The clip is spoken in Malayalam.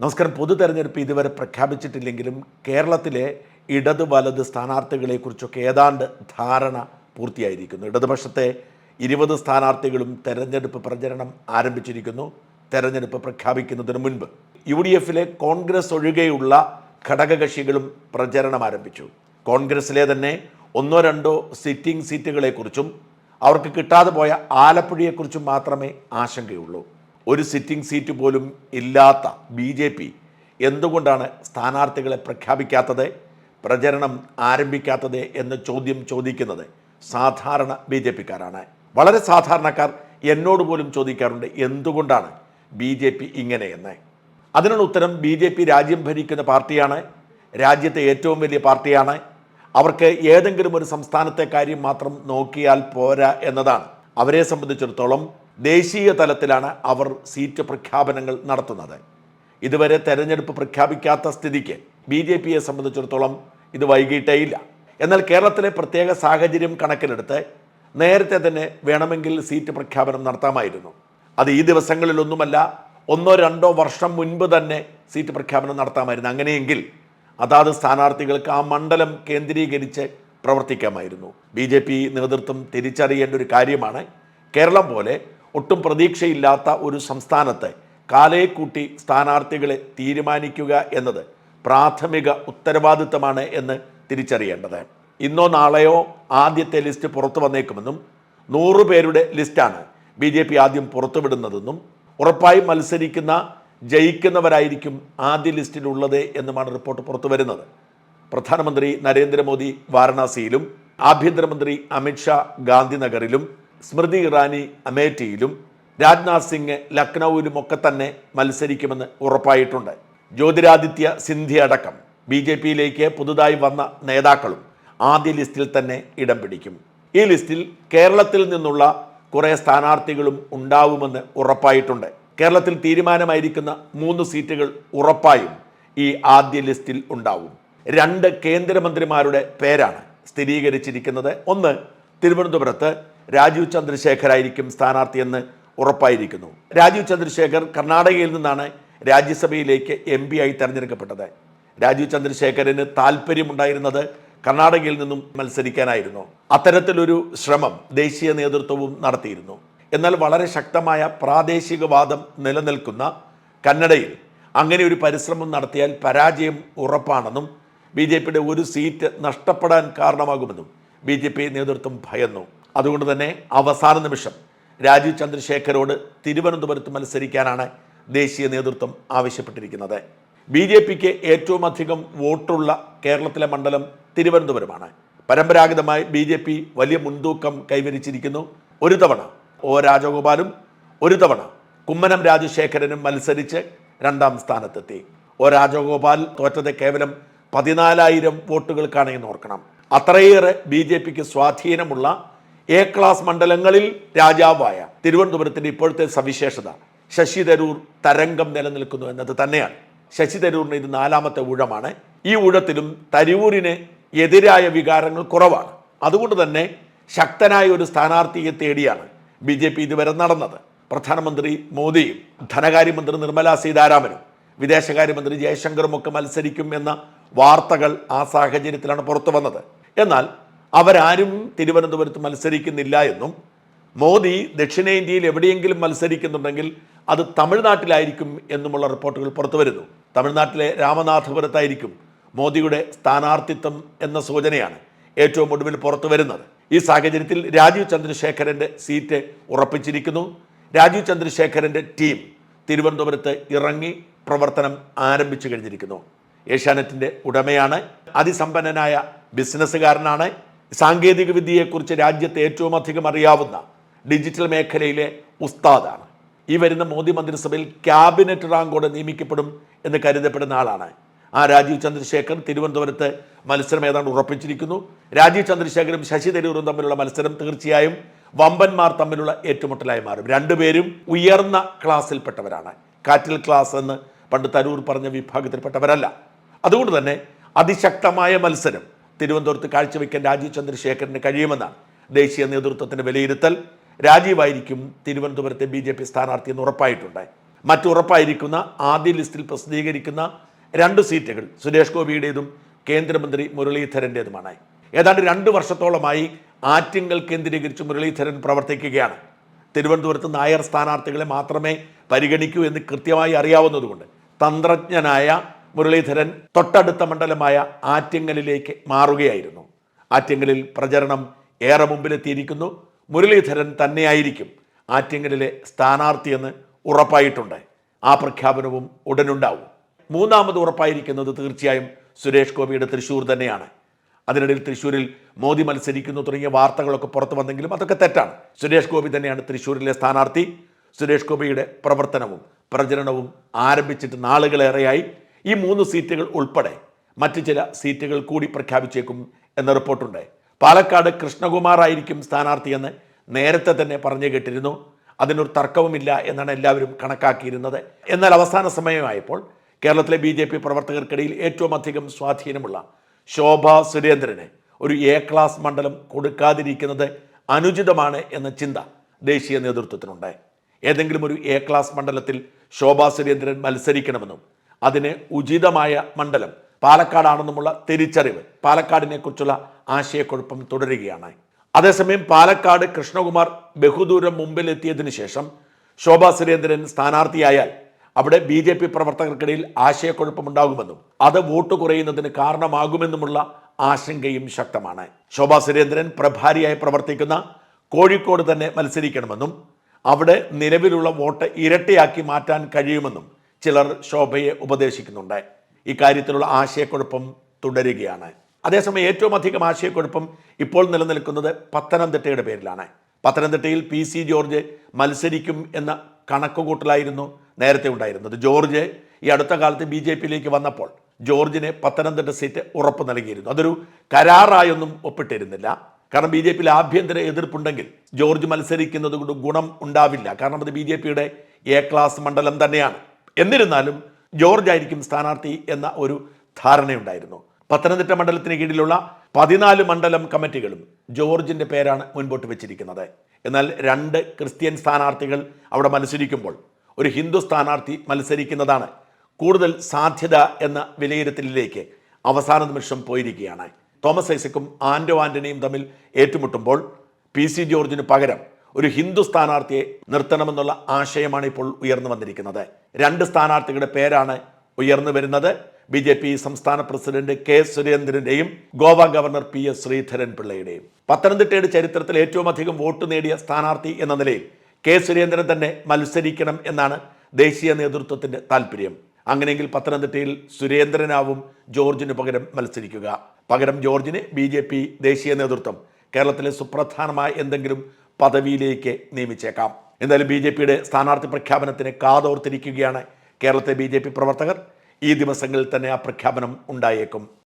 നമസ്കാരം. പൊതു തെരഞ്ഞെടുപ്പ് ഇതുവരെ പ്രഖ്യാപിച്ചിട്ടില്ലെങ്കിലും കേരളത്തിലെ ഇടത് വലത് സ്ഥാനാർത്ഥികളെക്കുറിച്ചൊക്കെ ഏതാണ്ട് ധാരണ പൂർത്തിയായിരിക്കുന്നു. ഇടതുപക്ഷത്തെ ഇരുപത് സ്ഥാനാർത്ഥികളും തെരഞ്ഞെടുപ്പ് പ്രചരണം ആരംഭിച്ചിരിക്കുന്നു. തെരഞ്ഞെടുപ്പ് പ്രഖ്യാപിക്കുന്നതിന് മുൻപ് യു ഡി എഫിലെ കോൺഗ്രസ് ഒഴികെയുള്ള ഘടകകക്ഷികളും പ്രചരണം ആരംഭിച്ചു. കോൺഗ്രസിലെ തന്നെ ഒന്നോ രണ്ടോ സിറ്റിംഗ് സീറ്റുകളെക്കുറിച്ചും അവർക്ക് കിട്ടാതെ പോയ ആലപ്പുഴയെക്കുറിച്ചും മാത്രമേ ആശങ്കയുള്ളൂ. ഒരു സിറ്റിംഗ് സീറ്റ് പോലും ഇല്ലാത്ത ബി ജെ പി എന്തുകൊണ്ടാണ് സ്ഥാനാർത്ഥികളെ പ്രഖ്യാപിക്കാത്തത്? പ്രചരണം ആരംഭിക്കാത്തത് എന്ന ചോദ്യം ചോദിക്കുന്നത് സാധാരണ ബി ജെ പിക്കാരാണ് വളരെ സാധാരണക്കാർ എന്നോട് പോലും ചോദിക്കാറുണ്ട് എന്തുകൊണ്ടാണ് ബി ജെ പി ഇങ്ങനെയെന്ന്. അതിനുള്ള ഉത്തരം ബി ജെ പി രാജ്യം ഭരിക്കുന്ന പാർട്ടിയാണ്. രാജ്യത്തെ ഏറ്റവും വലിയ പാർട്ടിയാണ്. അവർക്ക് ഏതെങ്കിലും ഒരു സംസ്ഥാനത്തെ കാര്യം മാത്രം നോക്കിയാൽ പോരാ എന്നതാണ്. അവരെ സംബന്ധിച്ചിടത്തോളം ദേശീയ തലത്തിലാണ് അവർ സീറ്റ് പ്രഖ്യാപനങ്ങൾ നടത്തുന്നത്. ഇതുവരെ തെരഞ്ഞെടുപ്പ് പ്രഖ്യാപിക്കാത്ത സ്ഥിതിക്ക് ബി ജെ പിയെ സംബന്ധിച്ചിടത്തോളം ഇത് വൈകിട്ടേയില്ല എന്നാൽ കേരളത്തിലെ പ്രത്യേക സാഹചര്യം കണക്കിലെടുത്ത് നേരത്തെ തന്നെ വേണമെങ്കിൽ സീറ്റ് പ്രഖ്യാപനം നടത്താമായിരുന്നു. അത് ഈ ദിവസങ്ങളിലൊന്നുമല്ല ഒന്നോ രണ്ടോ വർഷം മുൻപ് തന്നെ സീറ്റ് പ്രഖ്യാപനം നടത്താമായിരുന്നു. അങ്ങനെയെങ്കിൽ അതാത് സ്ഥാനാർത്ഥികൾക്ക് ആ മണ്ഡലം കേന്ദ്രീകരിച്ച് പ്രവർത്തിക്കാമായിരുന്നു. ബി നേതൃത്വം തിരിച്ചറിയേണ്ട ഒരു കാര്യമാണ് കേരളം പോലെ ഒട്ടും പ്രതീക്ഷയില്ലാത്ത ഒരു സംസ്ഥാനത്ത് കാലേ കൂട്ടി സ്ഥാനാർത്ഥികളെ തീരുമാനിക്കുക എന്നത് പ്രാഥമിക ഉത്തരവാദിത്തമാണ് എന്ന് തിരിച്ചറിയേണ്ടത്. ഇന്നോ നാളെയോ ആദ്യത്തെ ലിസ്റ്റ് പുറത്തു വന്നേക്കുമെന്നും നൂറ് പേരുടെ ലിസ്റ്റാണ് ബി ജെ പി ആദ്യം പുറത്തുവിടുന്നതെന്നും ഉറപ്പായി മത്സരിക്കുന്ന ജയിക്കുന്നവരായിരിക്കും ആദ്യ ലിസ്റ്റിലുള്ളത് എന്നുമാണ് റിപ്പോർട്ട് പുറത്തു വരുന്നത്. പ്രധാനമന്ത്രി നരേന്ദ്രമോദി വാരണാസിയിലും ആഭ്യന്തരമന്ത്രി അമിത്ഷാ ഗാന്ധിനഗറിലും സ്മൃതി ഇറാനി അമേഠിയിലും രാജ്നാഥ് സിംഗ് ലക്നൌവിലും ഒക്കെ തന്നെ മത്സരിക്കുമെന്ന് ഉറപ്പായിട്ടുണ്ട്. ജ്യോതിരാദിത്യ സിന്ധ്യ അടക്കം ബി ജെ പിയിലേക്ക് പുതുതായി വന്ന നേതാക്കളും ആദ്യ ലിസ്റ്റിൽ തന്നെ ഇടം പിടിക്കും. ഈ ലിസ്റ്റിൽ കേരളത്തിൽ നിന്നുള്ള കുറേ സ്ഥാനാർത്ഥികളും ഉണ്ടാവുമെന്ന് ഉറപ്പായിട്ടുണ്ട്. കേരളത്തിൽ തീരുമാനമായിരിക്കുന്ന മൂന്ന് സീറ്റുകൾ ഉറപ്പായും ഈ ആദ്യ ലിസ്റ്റിൽ ഉണ്ടാവും. രണ്ട് കേന്ദ്രമന്ത്രിമാരുടെ പേരാണ് സ്ഥിരീകരിച്ചിരിക്കുന്നത്. ഒന്ന് തിരുവനന്തപുരത്ത് രാജീവ് ചന്ദ്രശേഖരായിരിക്കും സ്ഥാനാർത്ഥിയെന്ന് ഉറപ്പായിരിക്കുന്നു. രാജീവ് ചന്ദ്രശേഖർ കർണാടകയിൽ നിന്നാണ് രാജ്യസഭയിലേക്ക് എം പി ആയി തെരഞ്ഞെടുക്കപ്പെട്ടത്. രാജീവ് ചന്ദ്രശേഖരന് താല്പര്യമുണ്ടായിരുന്നത് കർണാടകയിൽ നിന്നും മത്സരിക്കാനായിരുന്നു. അത്തരത്തിലൊരു ശ്രമം ദേശീയ നേതൃത്വവും നടത്തിയിരുന്നു. എന്നാൽ വളരെ ശക്തമായ പ്രാദേശികവാദം നിലനിൽക്കുന്ന കന്നഡയിൽ അങ്ങനെ ഒരു പരിശ്രമം നടത്തിയാൽ പരാജയം ഉറപ്പാണെന്നും ബി ജെ പിയുടെ ഒരു സീറ്റ് നഷ്ടപ്പെടാൻ കാരണമാകുമെന്നും ബി ജെ പി നേതൃത്വം ഭയന്നു. അതുകൊണ്ട് തന്നെ അവസാന നിമിഷം രാജീവ് ചന്ദ്രശേഖരോട് തിരുവനന്തപുരത്ത് മത്സരിക്കാനാണ് ദേശീയ നേതൃത്വം ആവശ്യപ്പെട്ടിരിക്കുന്നത്. ബി ജെ പിക്ക് ഏറ്റവും അധികം വോട്ടുള്ള കേരളത്തിലെ മണ്ഡലം തിരുവനന്തപുരമാണ്. പരമ്പരാഗതമായി ബി ജെ പി വലിയ മുൻതൂക്കം കൈവരിച്ചിരിക്കുന്നു. ഒരു തവണ ഒ രാജഗോപാലും ഒരു തവണ കുമ്മനം രാജശേഖരനും മത്സരിച്ച് രണ്ടാം സ്ഥാനത്തെത്തി. ഒ രാജഗോപാൽ തോറ്റത് കേവലം പതിനാലായിരം വോട്ടുകൾക്കാണ് എന്ന് ഓർക്കണം. അത്രയേറെ ബി ജെ പിക്ക് സ്വാധീനമുള്ള എ ക്ലാസ് മണ്ഡലങ്ങളിൽ രാജാവായ തിരുവനന്തപുരത്തിന്റെ ഇപ്പോഴത്തെ സവിശേഷത. ശശി തരൂർ തരംഗം നിലനിൽക്കുന്നു എന്നത് തന്നെയാണ്. ശശി തരൂറിന് ഇത് നാലാമത്തെ ഊഴമാണ്. ഈ ഊഴത്തിലും തരൂരിന് എതിരായ വികാരങ്ങൾ കുറവാണ്. അതുകൊണ്ട് തന്നെ ശക്തനായ ഒരു സ്ഥാനാർത്ഥിയെ തേടിയാണ് ബി ജെ പി ഇതുവരെ നടന്നത്. പ്രധാനമന്ത്രി മോദിയും ധനകാര്യമന്ത്രി നിർമ്മല സീതാരാമനും വിദേശകാര്യമന്ത്രി ജയശങ്കറും ഒക്കെ മത്സരിക്കും എന്ന വാർത്തകൾ ആ സാഹചര്യത്തിലാണ് പുറത്തു വന്നത് എന്നാൽ അവരാരും തിരുവനന്തപുരത്ത് മത്സരിക്കുന്നില്ല എന്നും മോദി ദക്ഷിണേന്ത്യയിൽ എവിടെയെങ്കിലും മത്സരിക്കുന്നുണ്ടെങ്കിൽ അത് തമിഴ്നാട്ടിലായിരിക്കും എന്നുമുള്ള റിപ്പോർട്ടുകൾ പുറത്തു വരുന്നു. തമിഴ്നാട്ടിലെ രാമനാഥപുരത്തായിരിക്കും മോദിയുടെ സ്ഥാനാർത്ഥിത്വം എന്ന സൂചനയാണ് ഏറ്റവും ഒടുവിൽ പുറത്തു വരുന്നത്. ഈ സാഹചര്യത്തിൽ രാജീവ് ചന്ദ്രശേഖരന്റെ സീറ്റ് ഉറപ്പിച്ചിരിക്കുന്നു. രാജീവ് ചന്ദ്രശേഖരന്റെ ടീം തിരുവനന്തപുരത്ത് ഇറങ്ങി പ്രവർത്തനം ആരംഭിച്ചു കഴിഞ്ഞിരിക്കുന്നു. ഏഷ്യാനെറ്റിന്റെ ഉടമയാണ് അതിസമ്പന്നനായ ബിസിനസ്സുകാരനാണ്. സാങ്കേതിക വിദ്യയെക്കുറിച്ച് രാജ്യത്തെ ഏറ്റവും അധികം അറിയാവുന്ന ഡിജിറ്റൽ മേഖലയിലെ ഉസ്താദാണ്. ഈ വരുന്ന മോദി മന്ത്രിസഭയിൽ ക്യാബിനറ്റ് റാങ്കോടെ നിയമിക്കപ്പെടും എന്ന് കരുതപ്പെടുന്ന ആളാണ്. ആ രാജീവ് ചന്ദ്രശേഖർ തിരുവനന്തപുരത്ത് മത്സരം ഏതാണ്ട് ഉറപ്പിച്ചിരിക്കുന്നു. രാജീവ് ചന്ദ്രശേഖരും ശശി തരൂരും തമ്മിലുള്ള മത്സരം തീർച്ചയായും വമ്പന്മാർ തമ്മിലുള്ള ഏറ്റുമുട്ടലായി മാറും. രണ്ടുപേരും ഉയർന്ന ക്ലാസ്സിൽപ്പെട്ടവരാണ്. കാറ്റിൽ ക്ലാസ് എന്ന് പണ്ട് തരൂർ പറഞ്ഞ വിഭാഗത്തിൽപ്പെട്ടവരല്ല. അതുകൊണ്ട് തന്നെ അതിശക്തമായ മത്സരം. തിരുവനന്തപുരത്ത് കാഴ്ചവെക്കാൻ രാജീവ് ചന്ദ്രശേഖരന് കഴിയുമെന്നാണ് ദേശീയ നേതൃത്വത്തിന്റെ വിലയിരുത്തൽ. രാജീവായിരിക്കും തിരുവനന്തപുരത്തെ ബി ജെ പി സ്ഥാനാർത്ഥി എന്ന് ഉറപ്പായിട്ടുണ്ട്. മറ്റുറപ്പായിരിക്കുന്ന ആദ്യ ലിസ്റ്റിൽ പ്രസിദ്ധീകരിക്കുന്ന രണ്ട് സീറ്റുകൾ സുരേഷ് ഗോപിയുടേതും കേന്ദ്രമന്ത്രി മുരളീധരന്റേതുമാണ് ഏതാണ്ട് രണ്ട് വർഷത്തോളമായി ആറ്റിങ്ങൽ കേന്ദ്രീകരിച്ച് മുരളീധരൻ പ്രവർത്തിക്കുകയാണ്. തിരുവനന്തപുരത്ത് നായർ സ്ഥാനാർത്ഥികളെ മാത്രമേ പരിഗണിക്കൂ എന്ന് കൃത്യമായി അറിയാവുന്നതുകൊണ്ട് തന്ത്രജ്ഞനായ മുരളീധരൻ തൊട്ടടുത്ത മണ്ഡലമായ ആറ്റിങ്ങലിലേക്ക് മാറുകയായിരുന്നു. ആറ്റിങ്ങലിൽ പ്രചരണം ഏറെ മുമ്പിലെത്തിയിരിക്കുന്നു. മുരളീധരൻ തന്നെയായിരിക്കും ആറ്റിങ്ങലിലെ സ്ഥാനാർത്ഥിയെന്ന് ഉറപ്പായിട്ടുണ്ട്. ആ പ്രഖ്യാപനവും ഉടനുണ്ടാവും. മൂന്നാമത് ഉറപ്പായിരിക്കുന്നത് തീർച്ചയായും സുരേഷ് ഗോപിയുടെ തൃശൂർ തന്നെയാണ്. അതിനിടയിൽ തൃശ്ശൂരിൽ മോദി മത്സരിക്കുന്നു തുടങ്ങിയ വാർത്തകളൊക്കെ പുറത്തു വന്നെങ്കിലും അതൊക്കെ തെറ്റാണ്. സുരേഷ് ഗോപി തന്നെയാണ് തൃശ്ശൂരിലെ സ്ഥാനാർത്ഥി. സുരേഷ് ഗോപിയുടെ പ്രവർത്തനവും പ്രചരണവും ആരംഭിച്ചിട്ട് നാളുകളേറെയായി. ഈ മൂന്ന് സീറ്റുകൾ ഉൾപ്പെടെ മറ്റ് ചില സീറ്റുകൾ കൂടി പ്രഖ്യാപിച്ചേക്കും എന്ന റിപ്പോർട്ടുണ്ട്. പാലക്കാട് കൃഷ്ണകുമാർ ആയിരിക്കും സ്ഥാനാർത്ഥിയെന്ന് നേരത്തെ തന്നെ പറഞ്ഞു കേട്ടിരുന്നു. അതിനൊരു തർക്കവുമില്ല എന്നാണ് എല്ലാവരും കണക്കാക്കിയിരുന്നത്. എന്നാൽ അവസാന സമയമായപ്പോൾ കേരളത്തിലെ ബി ജെ പി പ്രവർത്തകർക്കിടയിൽ ഏറ്റവും അധികം സ്വാധീനമുള്ള ശോഭ സുരേന്ദ്രന് ഒരു എ ക്ലാസ് മണ്ഡലം കൊടുക്കാതിരിക്കുന്നത് അനുചിതമാണ് എന്ന ചിന്ത ദേശീയ നേതൃത്വത്തിനുണ്ട്. ഏതെങ്കിലും ഒരു എ ക്ലാസ് മണ്ഡലത്തിൽ ശോഭാ സുരേന്ദ്രൻ മത്സരിക്കണമെന്നും അതിന് ഉചിതമായ മണ്ഡലം. പാലക്കാടാണെന്നുമുള്ള തിരിച്ചറിവ്. പാലക്കാടിനെ കുറിച്ചുള്ള ആശയക്കുഴപ്പം തുടരുകയാണ്. അതേസമയം പാലക്കാട് കൃഷ്ണകുമാർ ബഹുദൂരം മുമ്പിൽ മുമ്പിലെത്തിയതിനു ശേഷം ശോഭാ സുരേന്ദ്രൻ സ്ഥാനാർത്ഥിയായാൽ അവിടെ ബി ജെ പി പ്രവർത്തകർക്കിടയിൽ ആശയക്കുഴപ്പമുണ്ടാകുമെന്നും അത് വോട്ട് കുറയുന്നതിന് കാരണമാകുമെന്നുമുള്ള ആശങ്കയും ശക്തമാണ്. ശോഭാ സുരേന്ദ്രൻ പ്രഭാരിയായി പ്രവർത്തിക്കുന്ന കോഴിക്കോട് തന്നെ മത്സരിക്കണമെന്നും അവിടെ നിലവിലുള്ള വോട്ട് ഇരട്ടിയാക്കി മാറ്റാൻ കഴിയുമെന്നും ചിലർ ശോഭയെ ഉപദേശിക്കുന്നുണ്ട്. ഇക്കാര്യത്തിലുള്ള ആശയക്കുഴപ്പം തുടരുകയാണ്. അതേസമയം ഏറ്റവും അധികം ആശയക്കുഴപ്പം ഇപ്പോൾ നിലനിൽക്കുന്നത് പത്തനംതിട്ടയുടെ പേരിലാണ്. പത്തനംതിട്ടയിൽ പി സി ജോർജ് മത്സരിക്കും എന്ന കണക്കുകൂട്ടലായിരുന്നു നേരത്തെ ഉണ്ടായിരുന്നത്. ജോർജ് ഈ അടുത്ത കാലത്ത് ബി ജെ പിയിലേക്ക് വന്നപ്പോൾ ജോർജിന് പത്തനംതിട്ട സീറ്റ് ഉറപ്പ് നൽകിയിരുന്നു. അതൊരു കരാറായൊന്നും ഒപ്പിട്ടിരുന്നില്ല. കാരണം ബി ജെ പിയിൽ ആഭ്യന്തര എതിർപ്പുണ്ടെങ്കിൽ ജോർജ് മത്സരിക്കുന്നത് കൊണ്ട് ഗുണം ഉണ്ടാവില്ല. കാരണം അത് ബി ജെ പിയുടെ എ ക്ലാസ് മണ്ഡലം തന്നെയാണ്. എന്നിരുന്നാലും ജോർജ് ആയിരിക്കും സ്ഥാനാർത്ഥി എന്ന ഒരു ധാരണയുണ്ടായിരുന്നു. പത്തനംതിട്ട മണ്ഡലത്തിന് കീഴിലുള്ള പതിനാല് മണ്ഡലം കമ്മിറ്റികളും ജോർജിന്റെ പേരാണ് മുൻപോട്ട് വെച്ചിരിക്കുന്നത്. എന്നാൽ രണ്ട് ക്രിസ്ത്യൻ സ്ഥാനാർത്ഥികൾ അവിടെ മത്സരിക്കുമ്പോൾ ഒരു ഹിന്ദു സ്ഥാനാർത്ഥി മത്സരിക്കുന്നതാണ് കൂടുതൽ സാധ്യത എന്ന വിലയിരുത്തലിലേക്ക് അവസാന നിമിഷം പോയിരിക്കുകയാണ്. തോമസ് ഐസക്കും ആൻഡോ ആന്റണിയും തമ്മിൽ ഏറ്റുമുട്ടുമ്പോൾ പി സി ജോർജിന് പകരം ഒരു ഹിന്ദു സ്ഥാനാർത്ഥിയെ നിർത്തണമെന്നുള്ള ആശയമാണ് ഇപ്പോൾ ഉയർന്നു വന്നിരിക്കുന്നത്. രണ്ട് സ്ഥാനാർത്ഥികളുടെ പേരാണ് ഉയർന്നു വരുന്നത്. ബി ജെ പി സംസ്ഥാന president K സുരേന്ദ്രന്റെയും Goa governor P S Sreedharan പിള്ളയുടെയും പത്തനംതിട്ടയുടെ ചരിത്രത്തിൽ ഏറ്റവും അധികം വോട്ട് നേടിയ സ്ഥാനാർത്ഥി എന്ന നിലയിൽ കെ സുരേന്ദ്രൻ തന്നെ മത്സരിക്കണം എന്നാണ് ദേശീയ നേതൃത്വത്തിന്റെ താല്പര്യം അങ്ങനെയെങ്കിൽ പത്തനംതിട്ടയിൽ സുരേന്ദ്രനാവും ജോർജിന് പകരം മത്സരിക്കുക. പകരം ജോർജിന് ബി ദേശീയ നേതൃത്വം കേരളത്തിലെ സുപ്രധാനമായ എന്തെങ്കിലും പദവിയിലേക്ക് നിയമിച്ചേക്കാം. എന്തായാലും ബി ജെ പിയുടെ സ്ഥാനാർത്ഥി പ്രഖ്യാപനത്തിന് കാതോർത്തിരിക്കുകയാണ് കേരളത്തെ ബി പ്രവർത്തകർ. ഈ ദിവസങ്ങളിൽ തന്നെ ആ പ്രഖ്യാപനം ഉണ്ടായേക്കും.